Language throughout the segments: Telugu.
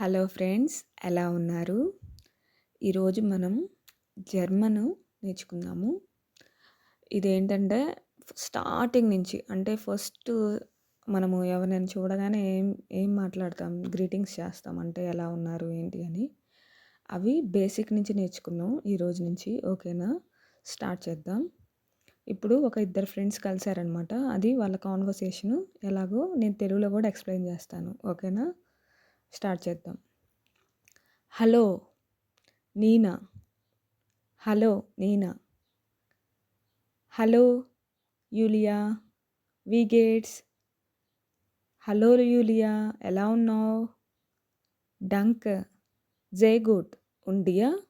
హలో ఫ్రెండ్స్ ఎలా ఉన్నారు? ఈరోజు మనం జర్మను నేర్చుకుందాము. ఇదేంటంటే స్టార్టింగ్ నుంచి అంటే ఫస్ట్ మనము ఎవరినైనా చూడగానే ఏం ఏం మాట్లాడతాం గ్రీటింగ్స్ చేస్తాం అంటే ఎలా ఉన్నారు ఏంటి అని. అవి బేసిక్ నుంచి నేర్చుకున్నాం ఈరోజు నుంచి ఓకేనా? స్టార్ట్ చేద్దాం. ఇప్పుడు ఒక ఇద్దరు ఫ్రెండ్స్ కలిసారనమాట. అది వాళ్ళ కాన్వర్సేషను ఎలాగో నేను తెలుగులో కూడా ఎక్స్ప్లెయిన్ చేస్తాను ఓకేనా? స్టార్ట్ చేద్దాం. Hello Nina. Hello Nina. Hello Yulia. వి గేట్స్. Hello Yulia. ఎలా ఉన్నావు? డంక్. జే గుడ్. ఉండియా?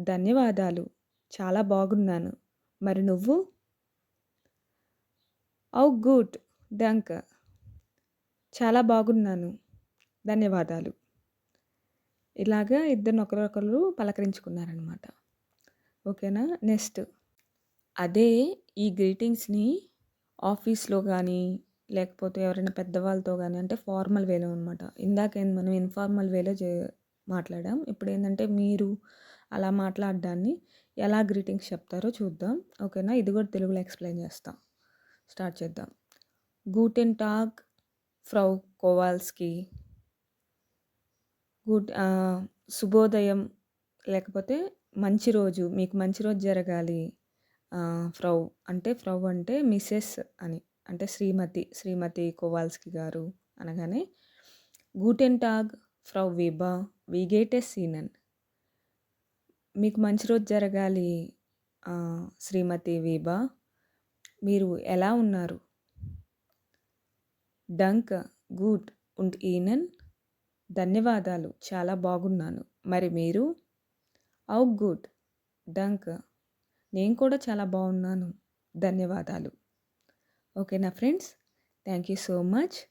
ధన్యవాదాలు. చాలా బాగున్నాను. మరి నువ్వు? ఔ గుడ్. డంక్. చాలా బాగున్నాను. ధన్యవాదాలు. ఇలాగా ఇద్దరిని ఒకరొకరు పలకరించుకున్నారనమాట ఓకేనా? నెక్స్ట్. అదే ఈ గ్రీటింగ్స్ని ఆఫీస్లో కానీ లేకపోతే ఎవరైనా పెద్దవాళ్ళతో కానీ అంటే ఫార్మల్ వేలో అనమాట ఇందాక మనం ఇన్ఫార్మల్ వేలో చే మాట్లాడాం. ఇప్పుడు ఏంటంటే మీరు అలా మాట్లాడడాన్ని ఎలా గ్రీటింగ్స్ చెప్తారో చూద్దాం. ఓకేనా? ఇది కూడా తెలుగులో ఎక్స్ప్లెయిన్ చేస్తాం. స్టార్ట్ చేద్దాం. గూటెన్ టాక్ ఫ్రౌ కోవాల్స్కి గుడ్ శుభోదయం లేకపోతే మంచి రోజు మీకు మంచి రోజు జరగాలి ఫ్రౌ అంటే ఫ్రౌ అంటే మిసెస్ అని అంటే శ్రీమతి శ్రీమతి కోవాల్స్కి గారు అనగానే గూటెన్ టాగ్ ఫ్రౌ విబా విగేటె సీనన్ మీకు మంచి రోజు జరగాలి శ్రీమతి వీబా మీరు ఎలా ఉన్నారు? డంక్ గూట్ ఉంట్ ఈనన్ ధన్యవాదాలు. చాలా బాగున్నాను. మరి మీరు? ఔ గుడ్. డంక్. నేను కూడా చాలా బాగున్నాను. ధన్యవాదాలు. ఓకేనా friends? Thank you so much.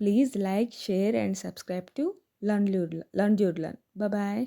Please like share and subscribe to learn learn జూడ్లన్ bye.